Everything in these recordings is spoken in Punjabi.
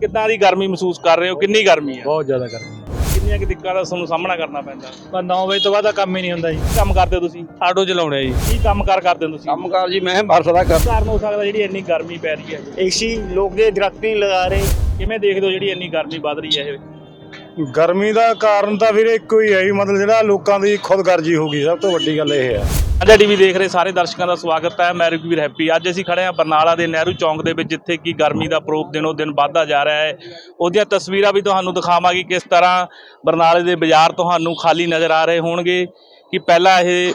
ਕਿੱਦਾਂ ਦੀ ਗਰਮੀ ਮਹਿਸੂਸ ਕਰ ਰਹੇ ਹੋ? ਕਿੰਨੀ ਗਰਮੀ ਹੈ? ਬਹੁਤ ਜ਼ਿਆਦਾ ਗਰਮੀ ਕਿੰਨੀਆਂ ਕਿ ਦਿੱਕਤਾਂ ਦਾ ਤੁਹਾਨੂੰ ਸਾਹਮਣਾ ਕਰਨਾ ਪੈਂਦਾ? ਪਰ 9 ਵਜੇ ਤੋਂ ਬਾਅਦ ਤਾਂ ਕੰਮ ਹੀ ਨਹੀਂ ਹੁੰਦਾ ਜੀ। ਕੀ ਕੰਮ ਕਰਦੇ ਹੋ ਤੁਸੀਂ? ਆਟੋ ਚਲਾਉਣੇ ਜੀ। ਕੀ ਕੰਮ ਕਾਰ ਕਰਦੇ ਹੋ ਤੁਸੀਂ? ਕੰਮਕਾਰ ਜੀ ਮੈਂ ਬਰਫ ਦਾ ਕਰ ਕਾਰਨ ਹੋ ਸਕਦਾ ਜਿਹੜੀ ਇੰਨੀ ਗਰਮੀ ਪੈ ਰਹੀ ਹੈ ਏਸੀ ਲੋਕ ਦੇ ਦਰਖਤ ਨਹੀਂ ਲਗਾ ਰਹੇ। ਕਿਵੇਂ ਦੇਖਦੇ ਹੋ ਜਿਹੜੀ ਇੰਨੀ ਗਰਮੀ ਵੱਧ ਰਹੀ ਹੈ ਇਹ? ਗਰਮੀ ਦਾ ਕਾਰਨ ਤਾਂ ਵੀਰੇ ਇੱਕੋ ਹੀ ਹੈ ਜੀ, ਮਤਲਬ ਜਿਹੜਾ ਲੋਕਾਂ ਦੀ ਖੁਦਗਰਜੀ ਹੋ ਗਈ, ਸਭ ਤੋਂ ਵੱਡੀ ਗੱਲ ਇਹ ਹੈ। ਅਜਾ ਟੀਵੀ ਦੇਖ ਰਹੇ ਸਾਰੇ ਦਰਸ਼ਕਾਂ ਦਾ ਸਵਾਗਤ ਹੈ, ਮੈਂ ਰਘਵੀਰ ਹੈਪੀ। ਅੱਜ ਅਸੀਂ ਖੜੇ ਹਾਂ ਬਰਨਾਲਾ ਦੇ ਨਹਿਰੂ ਚੌਂਕ ਦੇ ਵਿੱਚ, ਜਿੱਥੇ ਕਿ ਗਰਮੀ ਦਾ ਪ੍ਰੋਪ ਦਿਨੋ ਦਿਨ ਵੱਧਦਾ ਜਾ ਰਿਹਾ ਹੈ। ਉਹਦੀਆਂ ਤਸਵੀਰਾਂ ਵੀ ਤੁਹਾਨੂੰ ਦਿਖਾਵਾਂਗੇ ਕਿਸ ਤਰ੍ਹਾਂ ਬਰਨਾਲੇ ਦੇ ਬਾਜ਼ਾਰ ਤੁਹਾਨੂੰ ਖਾਲੀ ਨਜ਼ਰ ਆ ਰਹੇ ਹੋਣਗੇ। ਕਿ ਪਹਿਲਾਂ ਇਹ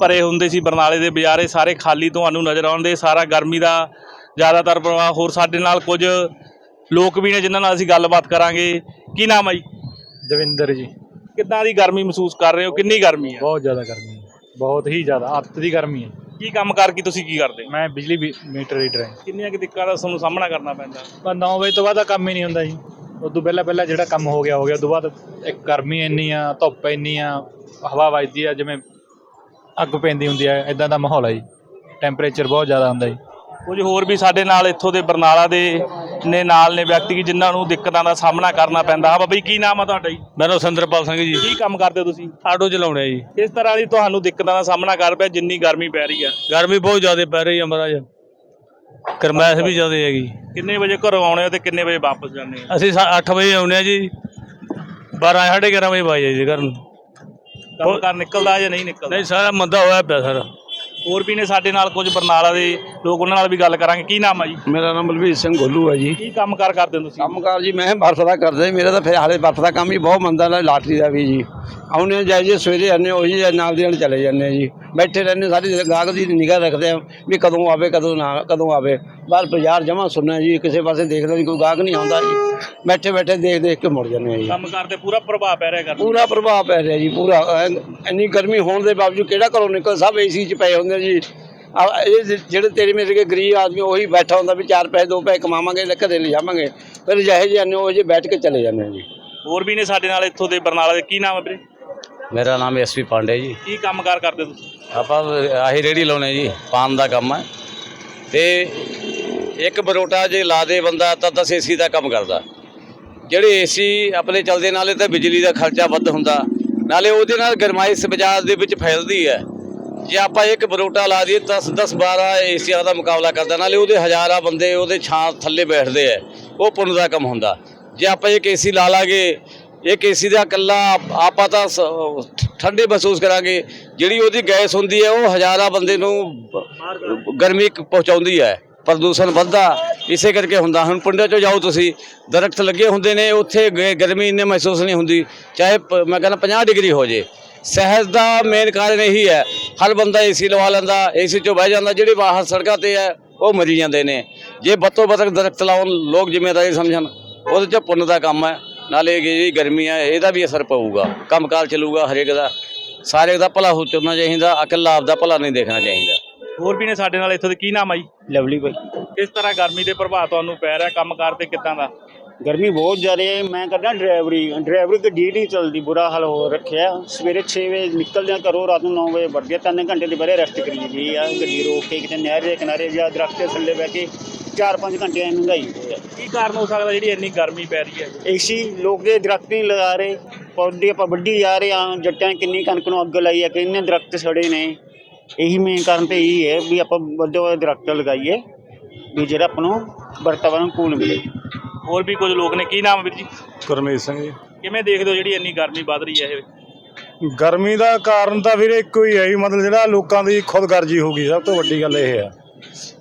ਭਰੇ ਹੁੰਦੇ ਸੀ ਬਰਨਾਲੇ ਦੇ ਬਾਜ਼ਾਰੇ ਸਾਰੇ ਖਾਲੀ ਤੁਹਾਨੂੰ ਨਜ਼ਰ ਆਉਂਦੇ ਸਾਰਾ ਗਰਮੀ ਦਾ ਜ਼ਿਆਦਾਤਰ ਪ੍ਰਭਾਵ ਹੋਰ ਸਾਡੇ ਨਾਲ ਕੁਝ ਲੋਕ ਵੀ ਨੇ ਜਿਨ੍ਹਾਂ ਨਾਲ ਅਸੀਂ ਗੱਲਬਾਤ ਕਰਾਂਗੇ। ਕੀ ਨਾਮ ਹੈ ਜੀ? ਦਵਿੰਦਰ ਜੀ। ਕਿੱਦਾਂ ਦੀ ਗਰਮੀ ਮਹਿਸੂਸ ਕਰ ਰਹੇ ਹੋ? ਕਿੰਨੀ ਗਰਮੀ ਹੈ ਬਹੁਤ ਜ਼ਿਆਦਾ ਗਰਮੀ ਹੈ। ਬਹੁਤ ਹੀ ਜ਼ਿਆਦਾ ਅੱਤ ਦੀ ਗਰਮੀ ਹੈ। ਕੀ ਕੰਮ ਕਰ ਕੀ ਤੁਸੀਂ ਕੀ ਕਰਦੇ? ਮੈਂ ਬਿਜਲੀ ਵੀ- ਮੀਟਰ ਰੀਡਰ ਹਾਂ ਕਿੰਨੀਆਂ ਕਿ ਦਿੱਕਤਾਂ ਦਾ ਤੁਹਾਨੂੰ ਸਾਹਮਣਾ ਕਰਨਾ ਪੈਂਦਾ? ਪਰ 9 ਵਜੇ ਤੋਂ ਬਾਅਦ ਤਾਂ ਕੰਮ ਹੀ ਨਹੀਂ ਹੁੰਦਾ ਜੀ। ਉਦੋਂ ਪਹਿਲਾਂ ਪਹਿਲਾਂ ਜਿਹੜਾ ਕੰਮ ਹੋ ਗਿਆ ਹੋ ਗਿਆ। ਉਦੋਂ ਬਾਅਦ ਇੱਕ ਗਰਮੀ ਇੰਨੀ ਆ ਧੁੱਪ ਇੰਨੀ ਆ ਹਵਾ ਵੱਜਦੀ ਆ ਜਿਵੇਂ ਅੱਗ ਪੈਂਦੀ ਹੁੰਦੀ ਆ ਇਦਾਂ ਦਾ ਮਾਹੌਲ ਹੈ ਜੀ। ਟੈਂਪਰੇਚਰ ਬਹੁਤ ਜ਼ਿਆਦਾ ਹੁੰਦਾ ਜੀ। ਕੁਝ ਹੋਰ ਵੀ ਸਾਡੇ ਨਾਲ ਇੱਥੋਂ ਦੇ ਬਰਨਾਲਾ ਦੇ ਨੇ ਨਾਲ ਨੇ ਵਿਅਕਤੀ ਕਿ ਜਿਨ੍ਹਾਂ ਨੂੰ ਦਿੱਕਤਾਂ ਦਾ ਸਾਹਮਣਾ ਕਰਨਾ ਪੈਂਦਾ ਹਾਂ। ਬਾਬਾ ਜੀ ਕੀ ਨਾਮ ਆ ਤੁਹਾਡਾ ਜੀ? ਮੈਨੂੰ ਸਿੰਦਰਪਾਲ ਸਿੰਘ ਜੀ। ਕੀ ਕੰਮ ਕਰਦੇ ਹੋ ਤੁਸੀਂ? ਆਟੋ ਚਲਾਉਣੇ ਜੀ। ਕਿਸ ਤਰ੍ਹਾਂ ਦੀ ਤੁਹਾਨੂੰ ਦਿੱਕਤਾਂ ਦਾ ਸਾਹਮਣਾ ਕਰ ਪਿਆ ਜਿੰਨੀ ਗਰਮੀ ਪੈ ਰਹੀ ਆ? ਗਰਮੀ ਬਹੁਤ ਜ਼ਿਆਦਾ ਪੈ ਰਹੀ ਹੈ ਮਹਾਰਾਜ। ਗਰਮੈਸ਼ ਵੀ ਜ਼ਿਆਦਾ ਹੈਗੀ। ਕਿੰਨੇ ਵਜੇ ਘਰੋਂ ਆਉਣੇ ਹੋ ਤੇ ਕਿੰਨੇ ਵਜੇ ਵਾਪਸ ਜਾਂਦੇ ਹੋ? ਅਸੀਂ 8 ਵਜੇ ਆਉਂਦੇ ਆ ਜੀ। 12 11:30 ਵਜੇ ਬਾਈ ਜੀ ਘਰ ਨੂੰ। ਕੰਮ ਕਰ ਨਿਕਲਦਾ ਜਾਂ ਨਹੀਂ ਨਿਕਲਦਾ? ਨਹੀਂ ਸਾਰਾ ਮੰਦਾ ਹੋਇਆ ਪਿਆ ਸਰ। ਹੋਰ ਵੀ ਨੇ ਸਾਡੇ ਨਾਲ ਕੁਝ ਬਰਨਾਲਾ ਦੇ ਲੋਕ ਉਹਨਾਂ ਨਾਲ ਵੀ ਗੱਲ ਕਰਾਂਗੇ। ਕੀ ਨਾਮ ਆ ਜੀ? ਮੇਰਾ ਨਾਮ ਬਲਵੀਰ ਸਿੰਘ ਗੋਲੂ ਹੈ ਜੀ। ਕੀ ਕੰਮ ਕਾਰ ਕਰਦੇ ਹੋ ਤੁਸੀਂ? ਕੰਮਕਾਰ ਜੀ ਮੈਂ ਬਰਫ ਦਾ ਕਰਦਾ ਜੀ। ਮੇਰਾ ਤਾਂ ਫਿਰ ਹਾਲੇ ਬਰਫ ਦਾ ਕੰਮ ਹੀ ਬਹੁਤ ਮੰਦਾ ਲਾਟਰੀ ਦਾ ਵੀ ਜੀ। ਆਉਨੇ ਜਾਈ ਜੀ ਸਵੇਰੇ ਆਨੇ ਉਹੀ ਨਾਲ ਦੀ ਨਾਲ ਚਲੇ ਜਾਂਦੇ ਜੀ। ਬੈਠੇ ਰਹਿੰਦੇ ਸਾਰੀ ਗਾਹਕ ਦੀ ਨਿਗਾਹ ਰੱਖਦੇ ਆ ਵੀ ਕਦੋਂ ਆਵੇ ਕਦੋਂ ਨਾ ਕਦੋਂ ਆਵੇ। ਬਾਹਰ ਬਾਜ਼ਾਰ ਜਮਾ ਸੁਣਨਾ ਜੀ ਕਿਸੇ ਪਾਸੇ ਦੇਖਦਾ ਨਹੀਂ ਕੋਈ ਗਾਹਕ ਨਹੀਂ ਆਉਂਦਾ ਜੀ। ਬੈਠੇ ਬੈਠੇ ਦੇਖ ਦੇਖ ਕੇ ਮੁੜ ਜਾਂਦੇ ਆ ਜੀ। ਕੰਮ ਕਰਦੇ ਪੂਰਾ ਪ੍ਰਭਾਵ ਪੈ ਰਿਹਾ ਗਰਮੀ ਪੂਰਾ ਪ੍ਰਭਾਵ ਪੈ ਰਿਹਾ ਜੀ ਪੂਰਾ। ਐਨ- ਇੰਨੀ ਗਰਮੀ ਹੋਣ ਦੇ ਬਾਵਜੂਦ ਕਿਹੜਾ ਘਰੋਂ ਨਿਕਲ ਸਭ ਏਸੀ 'ਚ ਪਏ ਹੁੰਦੇ ਜੀ। ਆ ਇਹ ਜਿ- ਜਿਹੜੇ ਤੇਰੇ ਮੇਰੇ ਕੇ ਗਰੀਬ ਆਦਮੀ ਉਹੀ ਬੈਠਾ ਹੁੰਦਾ ਵੀ ਚਾਰ ਪੈਸੇ ਦੋ ਪੈਸੇ ਕਮਾਵਾਂਗੇ ਲੈ ਘਰੇ ਲੈ ਜਾਵਾਂਗੇ ਫਿਰ ਜਿਹੇ ਜਿਹੇ ਆਨੇ ਉਹ ਜੇ ਬੈਠ ਕੇ ਚਲੇ ਜਾਂਦੇ ਆ ਜੀ। ਹੋਰ ਵੀ ਨੇ ਸਾਡੇ ਨਾਲ ਇੱਥੋਂ ਦੇ ਬਰਨਾਲਾ ਦੇ ਕੀ ਨਾਮ ਹੈ ਵੀਰੇ? ਮੇਰਾ ਨਾਮ ਐਸਪੀ ਪਾਂਡੇ ਜੀ। ਕੀ ਕੰਮ ਕਾਰ ਕਰਦੇ ਤੁਸੀਂ? ਆਪਾਂ ਆਹੀ ਰੇੜੀ ਲਾਉਣੇ ਜੀ ਪਾਨ ਦਾ ਕੰਮ ਹੈ। ਤੇ ਇੱਕ ਬਰੋਟਾ ਜੇ ਲਾ ਦੇ ਬੰਦਾ ਤਾਂ 10 ਏਸੀ ਦਾ ਕੰਮ ਕਰਦਾ। ਜਿਹੜੇ ਏਸੀ ਆਪਣੇ ਚੱਲਦੇ ਨਾਲੇ ਤਾਂ ਬਿਜਲੀ ਦਾ ਖਰਚਾ ਵੱਧ ਹੁੰਦਾ। ਨਾਲੇ ਉਹਦੇ ਨਾਲ ਗਰਮਾਇਸ਼ ਬਾਜ਼ਾਰ ਦੇ ਵਿੱਚ ਫੈਲਦੀ ਹੈ। ਜੇ ਆਪਾਂ ਇੱਕ ਬਰੋਟਾ ਲਾ ਦਈਏ 10 10 12 ਏਸੀਆਂ ਦਾ ਮੁਕਾਬਲਾ ਕਰਦਾ। ਨਾਲੇ ਉਹਦੇ ਹਜ਼ਾਰਾਂ ਬੰਦੇ ਉਹਦੇ ਛਾਂ ਥੱਲੇ ਬੈਠਦੇ ਆ ਉਹ ਪੁੰਨ ਦਾ ਕੰਮ ਹੁੰਦਾ। ਜੇ ਆਪਾਂ ਇੱਕ ਏਸੀ ਲਾ ਲਾਗੇ ਇੱਕ ਏਸੀ ਦਾ ਇਕੱਲਾ ਆਪਾਂ ਤਾਂ ਸ- ਠੰਡੇ ਮਹਿਸੂਸ ਕਰਾਂਗੇ। ਜਿਹੜੀ ਉਹਦੀ ਗੈਸ ਹੁੰਦੀ ਹੈ, ਉਹ ਹਜ਼ਾਰਾਂ ਬੰਦੇ ਨੂੰ ਗਰਮੀ ਪਹੁੰਚਾਉਂਦੀ ਹੈ। ਪ੍ਰਦੂਸ਼ਣ ਵੱਧਦਾ, ਇਸੇ ਕਰਕੇ ਹੁੰਦਾ। ਹੁਣ ਪਿੰਡਾਂ 'ਚੋਂ ਜਾਓ ਤੁਸੀਂ, ਦਰਖਤ ਲੱਗੇ ਹੁੰਦੇ ਨੇ, ਉੱਥੇ ਗ- ਗਰਮੀ ਇੰਨੇ ਮਹਿਸੂਸ ਨਹੀਂ ਹੁੰਦੀ। ਚਾਹੇ ਪ- ਮੈਂ ਕਹਿੰਦਾ 50 ਡਿਗਰੀ ਹੋ ਜੇ। ਸਹਿਜ ਦਾ ਮੇਨ ਕਾਰਨ ਇਹੀ ਹੈ। ਹਰ ਬੰਦਾ ਏਸੀ ਲਵਾ ਲੈਂਦਾ, ਏਸੀ 'ਚੋਂ ਬਹਿ ਜਾਂਦਾ, ਜਿਹੜੇ ਬਾਹਰ ਸੜਕਾਂ ਤੇ ਹੈ, ਉਹ ਮਰੀ ਜਾਂਦੇ ਨੇ। ਜੇ ਬੱਤੋ ਬੱਤਕ ਦਰਖਤ ਲਾਉਣ, ਲੋਕ ਜ਼ਿੰਮੇਵਾਰੀ ਸਮਝਣ, ਉਹਦੇ 'ਚ ਪੁੰਨ ਦਾ ਕੰਮ ਹੈ। ਨਾਲੇ ਇਹ ਜਿਹੜੀ ਗਰਮੀ ਹੈ ਇਹਦਾ ਵੀ ਅਸਰ ਪਊਗਾ। ਕੰਮਕਾਰ ਚੱਲੂਗਾ ਹਰੇਕ ਦਾ। ਸਾਰੇ ਦਾ ਭਲਾ ਹੋ ਚੁੱਕਣਾ ਚਾਹੀਦਾ ਇਕੱਲਾ ਆਪ ਦਾ ਭਲਾ ਨਹੀਂ ਦੇਖਣਾ ਚਾਹੀਦਾ। ਹੋਰ ਵੀ ਨੇ ਸਾਡੇ ਨਾਲ ਇੱਥੋਂ ਦੇ ਕੀ ਨਾਮ ਆ ਜੀ? ਲਵਲੀ ਭਾਈ ਕਿਸ ਤਰ੍ਹਾਂ ਗਰਮੀ ਦੇ ਪ੍ਰਭਾਵ ਤੁਹਾਨੂੰ ਪੈ ਰਿਹਾ ਕੰਮ ਕਾਰ ਤੇ ਕਿੱਦਾਂ ਦਾ? ਗਰਮੀ ਬਹੁਤ ਜ਼ਿਆਦਾ ਹੈ। ਮੈਂ ਕਰਦਾ ਡਰਾਈਵਰੀ। ਡਰਾਈਵਰੀ ਤੇ ਡੀਟ ਨਹੀਂ ਚੱਲਦੀ ਬੁਰਾ ਹਾਲ ਹੋ ਰੱਖਿਆ। ਸਵੇਰੇ 6 ਵਜੇ ਨਿਕਲਦੇ ਹਾਂ ਘਰੋਂ ਰਾਤ ਨੂੰ 9 ਵਜੇ ਵੜਦੇ ਹਾਂ। ਤਿੰਨ ਘੰਟੇ ਦੀ ਬਰੇ ਰੈਸਟ ਕਰੀ ਜੀ ਆ। ਗੱਡੀ ਰੋਕ ਕੇ ਕਿਤੇ ਨਹਿਰ ਦੇ ਕਿਨਾਰੇ ਜਾਂ ਦਰਖਤ ਦੇ ਥੱਲੇ ਬਹਿ ਕੇ 4-5 ਘੰਟੇ ਐਂ ਮਹਿੰਗਾਈ ਹੋਈ ਹੈ ਕੀ ਕਾਰਨ ਹੋ ਸਕਦਾ ਜਿਹੜੀ ਇੰਨੀ ਗਰਮੀ ਪੈ ਰਹੀ ਹੈ ਏਸੀ ਲੋਕ ਦੇ ਦਰਖਤ ਨਹੀਂ ਲਗਾ ਰਹੇ। ਪੌਦੇ ਆਪਾਂ ਵੱਢੀ ਜਾ ਰਹੇ ਆ ਜੱਟਾਂ ਕਿੰਨੀ ਕਣਕ ਨੂੰ ਅੱਗ ਲਾਈ ਹੈ ਕਿੰਨੇ ਦਰਖਤ ਸੜੇ ਨੇ। ਇਹੀ ਮੇਨ ਕਾਰਨ ਤੇ ਇਹੀ ਹੈ ਵੀ ਆਪਾਂ ਵੱਧ ਤੋਂ ਵੱਧ ਦਰਖਤ ਲਗਾਈਏ ਵੀ ਜਿਹੜਾ ਆਪਾਂ ਨੂੰ ਵਾਤਾਵਰਨ ਕੂਲ ਮਿਲੇ। ਹੋਰ ਵੀ ਕੁਝ ਲੋਕ ਨੇ? ਕੀ ਨਾਮ ਵੀਰ ਜੀ? ਗੁਰਮੀਤ ਸਿੰਘ ਜੀ। ਕਿਵੇਂ ਦੇਖਦੇ ਹੋ ਜਿਹੜੀ ਇੰਨੀ ਗਰਮੀ ਵੱਧ ਰਹੀ ਹੈ ਇਹ? ਗਰਮੀ ਦਾ ਕਾਰਨ ਤਾਂ ਵੀਰੇ ਇੱਕੋ ਹੀ ਹੈ ਜੀ ਮਤਲਬ ਜਿਹੜਾ ਲੋਕਾਂ ਦੀ ਖੁਦਗਰਜੀ ਹੋ ਗਈ ਸਭ ਤੋਂ ਵੱਡੀ ਗੱਲ ਇਹ ਹੈ।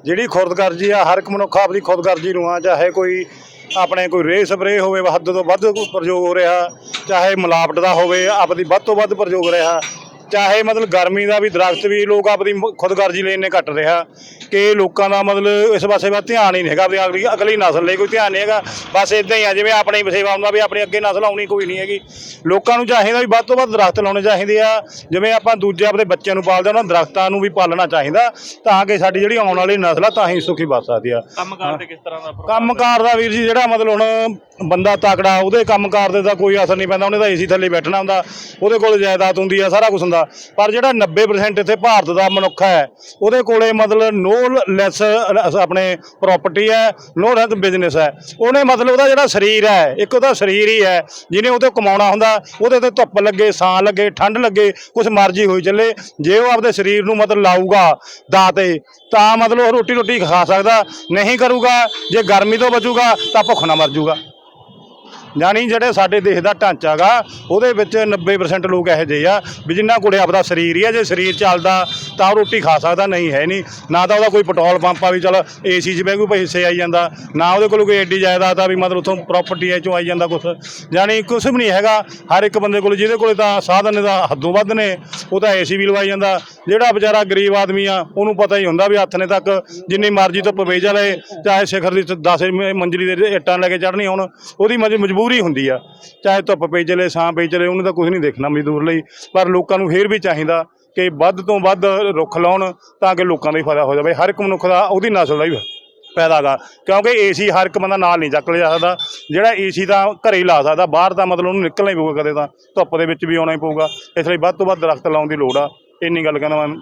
ਜਿਹੜੀ ਖੁਦਗਰਜੀ ਆ ਹਰ ਇੱਕ ਮਨੁੱਖ ਆਪਦੀ ਖੁਦਗਰਜੀ ਨੂੰ ਆ ਚਾਹੇ ਕੋਈ ਆਪਣੇ ਕੋਈ ਰੇ ਸਪਰੇ ਹੋਵੇ ਹੱਦ ਤੋਂ ਵੱਧ ਪ੍ਰਯੋਗ ਹੋ ਰਿਹਾ ਚਾਹੇ ਮਿਲਾਵਟ ਦਾ ਹੋਵੇ ਆਪਦੀ ਵੱਧ ਤੋਂ ਵੱਧ ਪ੍ਰਯੋਗ ਰਿਹਾ। ਚਾਹੇ ਮਤਲਬ ਗਰਮੀ ਦਾ ਵੀ ਦਰਖਤ ਵੀ ਲੋਕ ਆਪਦੀ ਮ- ਖੁਦਗਰਜੀ ਲਈ ਇੰਨੇ ਕੱਟ ਰਿਹਾ ਕਿ ਲੋਕਾਂ ਦਾ ਮਤਲਬ ਇਸ ਪਾਸੇ ਵੱਲ ਧਿਆਨ ਹੀ ਨਹੀਂ ਹੈਗਾ ਵੀ ਅਗਲੀ ਅਗਲੀ ਨਸਲ ਲਈ ਕੋਈ ਧਿਆਨ ਨਹੀਂ ਹੈਗਾ। ਬਸ ਇਦਾਂ ਹੀ ਆ ਜਿਵੇਂ ਆਪਣੀ ਸੇਵਾ ਹੁੰਦਾ ਵੀ ਆਪਣੀ ਅੱਗੇ ਨਸਲ ਆਉਣੀ ਕੋਈ ਨਹੀਂ ਹੈਗੀ। ਲੋਕਾਂ ਨੂੰ ਚਾਹੀਦਾ ਵੀ ਵੱਧ ਤੋਂ ਵੱਧ ਦਰਖਤ ਲਾਉਣੇ ਚਾਹੀਦੇ ਆ। ਜਿਵੇਂ ਆਪਾਂ ਦੂਜੇ ਆਪਣੇ ਬੱਚਿਆਂ ਨੂੰ ਪਾਲਦੇ ਆ, ਉਹਨਾਂ ਦਰਖਤਾਂ ਨੂੰ ਵੀ ਪਾਲਣਾ ਚਾਹੀਦਾ ਤਾਂ ਕਿ ਸਾਡੀ ਜਿਹੜੀ ਆਉਣ ਵਾਲੀ ਨਸਲ ਆ ਤਾਂ ਹੀ ਸੁਖੀ ਬਚ ਸਕਦੀ ਆ। ਕੰਮ ਕਾਰ ਤੇ ਕਿਸ ਤਰ੍ਹਾਂ ਦਾ ਪ੍ਰਭਾਵ ਕੰਮਕਾਰ ਦਾ ਵੀਰ ਜੀ ਜਿਹੜਾ ਮਤਲਬ ਹੁਣ ਬੰਦਾ ਤਕੜਾ ਉਹਦੇ ਕੰਮਕਾਰ ਦੇ ਤਾਂ ਕੋਈ ਅਸਰ ਨਹੀਂ ਪੈਂਦਾ ਉਹਨੇ ਤਾਂ ਏਸੀ ਥੱਲੇ ਬੈਠਣਾ ਹੁੰਦਾ ਉਹਦੇ ਕੋਲ ਜਾਇਦਾਦ ਹੁੰਦੀ ਆ ਸਾਰਾ ਕੁਝ ਹੁੰਦਾ। ਪਰ ਜਿਹੜਾ 90% ਇੱਥੇ ਭਾਰਤ ਦਾ ਮਨੁੱਖ ਹੈ, ਉਹਦੇ ਕੋਲੇ ਮਤਲਬ ਨੋ ਲੈਸ ਆਪਣੇ ਪ੍ਰਾਪਰਟੀ ਹੈ ਨੋ ਲੈਸ ਬਿਜ਼ਨਸ ਹੈ। ਉਹਨੇ ਮਤਲਬ ਉਹਦਾ ਜਿਹੜਾ ਸਰੀਰ ਹੈ, ਇੱਕ ਉਹਦਾ ਸਰੀਰ ਹੀ ਹੈ, ਜਿਹਨੇ ਉਹ ਤੋਂ ਕਮਾਉਣਾ ਹੁੰਦਾ, ਉਹਦੇ ਤੇ ਧੁੱਪ ਲੱਗੇ ਸਾਂ ਲੱਗੇ, ਠੰਡ ਲੱਗੇ, ਕੁਛ ਮਰਜ਼ੀ ਹੋਈ ਚੱਲੇ। ਜੇ ਉਹ ਆਪਦੇ ਸਰੀਰ ਨੂੰ ਮਤਲਬ ਲਾਊਗਾ ਦਾ ਤੇ, ਤਾਂ ਮਤਲਬ ਉਹ ਰੋਟੀ ਰੋਟੀ ਖਾ ਸਕਦਾ, ਨਹੀਂ ਕਰੂਗਾ, ਜੇ ਗਰਮੀ ਤੋਂ ਬਚੂਗਾ, ਤਾਂ ਭੁੱਖ ਨਾ ਮਰ ਜੂਗਾ। ਜਾਣੀ ਜਿਹੜੇ ਸਾਡੇ ਦੇਸ਼ ਦਾ ਢਾਂਚਾ ਗਾ, ਉਹਦੇ ਵਿੱਚ 90% ਲੋਕ ਇਹੋ ਜਿਹੇ ਆ ਵੀ ਜਿੰਨਾ ਕੋਲੇ ਆਪਦਾ ਸਰੀਰ ਹੀ ਆ, ਜੇ ਸਰੀਰ ਚੱਲਦਾ ਤਾਂ ਉਹ ਰੋਟੀ ਖਾ ਸਕਦਾ, ਨਹੀਂ ਹੈ ਨਹੀਂ। ਨਾ ਤਾਂ ਉਹਦਾ ਕੋਈ ਪੈਟਰੋਲ ਪੰਪ ਆ ਵੀ ਚਲ ਏਸੀ 'ਚ ਬਹਿ ਕੋਈ ਪੈਸੇ ਹਿੱਸੇ ਆਈ ਜਾਂਦਾ, ਨਾ ਉਹਦੇ ਕੋਲ ਕੋਈ ਐਡੀ ਜਾਇਦਾਦ ਆ ਵੀ ਮਤਲਬ ਉਥੋਂ ਪ੍ਰਾਪਰਟੀ ਚੋਂ ਆਈ ਜਾਂਦਾ ਕੁਛ। ਜਾਣੀ ਕੁਛ ਵੀ ਨਹੀਂ ਹੈਗਾ, ਹਰ ਇੱਕ ਬੰਦੇ ਕੋਲ ਜਿਹਦੇ ਕੋਲੇ ਤਾਂ ਸਾਧਨ ਦਾ ਹੱਦੋਂ ਵੱਧ ਨੇ, ਉਹ ਤਾਂ ਏਸੀ ਵੀ ਲਵਾਈ ਜਾਂਦਾ। ਜਿਹੜਾ ਵਿਚਾਰਾ ਗਰੀਬ ਆਦਮੀ ਆ, ਉਹਨੂੰ ਪਤਾ ਹੀ ਹੁੰਦਾ ਵੀ ਹੱਥ ਨੇ ਤੱਕ ਜਿੰਨੀ ਮਰਜ਼ੀ ਤੋਂ ਪਵੇਜਾ ਲਏ, ਚਾਹੇ ਸਿਖਰ ਦੀ 10 ਮੰਜ਼ਲੀ ਦੇ ਇੱਟਾਂ ਲੈ ਕੇ ਚੜ੍ਹਨੀ ਹੁਣ, ਉਹਦੀ ਮਜ- ਮਜਬੂਰੀ ਹੁੰਦੀ ਆ। ਚਾਹੇ ਧੁੱਪ ਪਈ ਚਲੇ, ਛਾਂ ਪਈ ਚਲੇ, ਉਹਨੂੰ ਤਾਂ ਕੁਝ ਨਹੀਂ ਦੇਖਣਾ ਮਜ਼ਦੂਰ ਲਈ। ਪਰ ਲੋਕਾਂ ਨੂੰ ਫੇਰ ਵੀ ਚਾਹੀਦਾ ਕਿ ਵੱਧ ਤੋਂ ਵੱਧ ਰੁੱਖ ਲਾਉਣ ਤਾਂ ਕਿ ਲੋਕਾਂ ਦਾ ਹੀ ਫਾਇਦਾ ਹੋ ਜਾਵੇ। ਹਰ ਇੱਕ ਮਨੁੱਖ ਦਾ ਉਹਦੀ ਨਸਲ ਦਾ ਹੀ ਫਾਇਦਾ ਗਾ। ਕਿਉਂਕਿ ਏਸੀ ਹਰ ਇੱਕ ਬੰਦਾ ਨਾਲ ਨਹੀਂ ਚੱਕ ਲਿਆ ਸਕਦਾ। ਜਿਹੜਾ ਏਸੀ ਤਾਂ ਘਰੇ ਹੀ ਲਾ ਸਕਦਾ। ਬਾਹਰ ਤਾਂ ਮਤਲਬ ਉਹਨੂੰ ਨਿਕਲਣਾ ਹੀ ਪਊਗਾ ਕਦੇ ਤਾਂ। ਧੁੱਪ ਦੇ ਵਿੱਚ ਵੀ ਆਉਣਾ ਹੀ ਪਊਗਾ। ਇਸ ਲਈ ਵੱਧ ਤੋਂ ਵੱਧ ਦਰਖਤ ਲਾਉਣ ਦੀ ਲੋੜ ਆ। ਇੰਨੀ ਗੱਲ ਕਹਿੰਦਾ ਮੈਂ।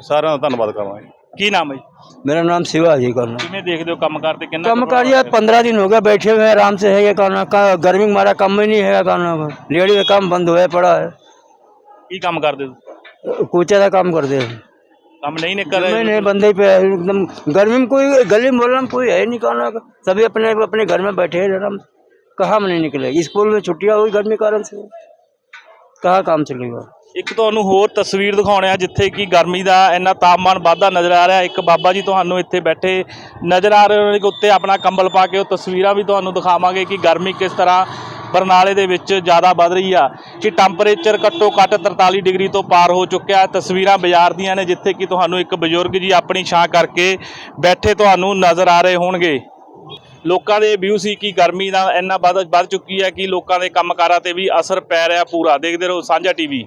ਸਾਰਿਆਂ ਦਾ ਧੰਨਵਾਦ ਕਰਾਂਗਾ। ਕੀ ਨਾਮ ਹੈ ਜੀ? मेरा नाम शिवा जी करना ਕਿਵੇਂ ਦੇਖਦੇ ਹੋ ਕੰਮ ਕਰਦੇ ਕਿੰਨਾ कम ਕੁ कारिया पंद्रह दिन हो गया बैठे हुए हैं, आराम से है ये करना का गर्मी में हमारा काम ही नहीं है करना लेडी का काम बंद हुआ पड़ा है ਕੀ ਕੰਮ ਕਰਦੇ ਹੋ कूचे का काम करते हैं ਕੰਮ नहीं निकल नहीं रहे नहीं बंदे ही पे है एकदम गर्मी में कोई गली मोहल्ला में कोई है नहीं करना का सभी अपने अपने घर में बैठे हैं आराम कहाँ में नहीं निकले स्कूल में छुट्टियाँ हुई गर्मी के कारण से कहाँ काम चलेगा ਇੱਕ ਤੁਹਾਨੂੰ ਹੋਰ ਤਸਵੀਰ ਦਿਖਾਉਣੇ ਆ, ਜਿੱਥੇ ਕਿ ਗਰਮੀ ਦਾ ਇੰਨਾ ਤਾਪਮਾਨ ਵਾਧਾ ਨਜ਼ਰ ਆ ਰਿਹਾ। ਇੱਕ ਬਾਬਾ ਜੀ ਤੁਹਾਨੂੰ ਇੱਥੇ ਬੈਠੇ ਨਜ਼ਰ ਆ ਰਹੇ ਉਹਨਾਂ ਦੇ ਉੱਤੇ ਆਪਣਾ ਕੰਬਲ ਪਾ ਕੇ ਉਹ ਤਸਵੀਰਾਂ ਵੀ ਤੁਹਾਨੂੰ ਦਿਖਾਵਾਂਗੇ ਕਿ ਗਰਮੀ ਕਿਸ ਤਰ੍ਹਾਂ ਬਰਨਾਲੇ ਦੇ ਵਿੱਚ ਜ਼ਿਆਦਾ ਵੱਧ ਰਹੀ ਆ, ਕਿ ਟੈਂਪਰੇਚਰ ਘੱਟੋ ਘੱਟ 43 ਡਿਗਰੀ ਤੋਂ ਪਾਰ ਹੋ ਚੁੱਕਿਆ। ਤਸਵੀਰਾਂ ਬਾਜ਼ਾਰ ਦੀਆਂ ਨੇ, ਜਿੱਥੇ ਕਿ ਤੁਹਾਨੂੰ ਇੱਕ ਬਜ਼ੁਰਗ ਜੀ ਆਪਣੀ ਛਾਂ ਕਰਕੇ ਬੈਠੇ ਤੁਹਾਨੂੰ ਨਜ਼ਰ ਆ ਰਹੇ ਹੋਣਗੇ। ਲੋਕਾਂ ਦੇ ਵਿਊ ਸੀ ਕਿ ਗਰਮੀ ਦਾ ਇੰਨਾ ਵੱਧ ਵੱਧ ਚੁੱਕੀ ਹੈ ਕਿ ਲੋਕਾਂ ਦੇ ਕੰਮਕਾਰਾਂ ਤੇ ਵੀ ਅਸਰ ਪੈ ਰਿਹਾ ਪੂਰਾ। ਦੇਖਦੇ ਰਹੋ ਸਾਂਝਾ ਟੀਵੀ।